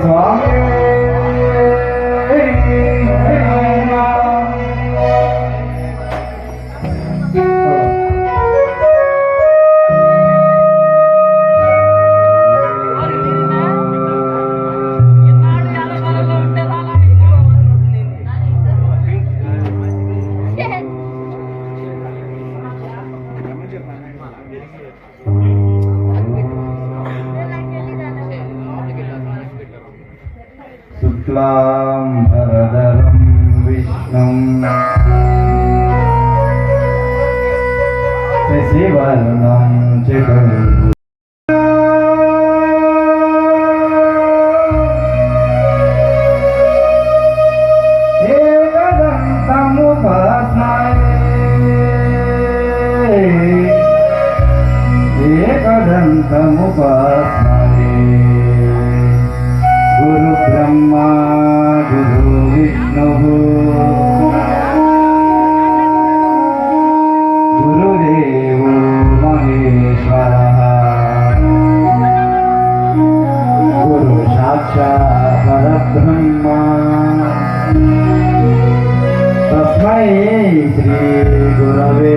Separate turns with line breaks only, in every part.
Kommentar. भरदरं विष्णुम् शिशिवर्णं chikoo एकदन्तमुपास्मये एकदन्तमुपास्मये श्रीगुरवे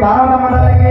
बारह number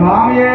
சுவாமியே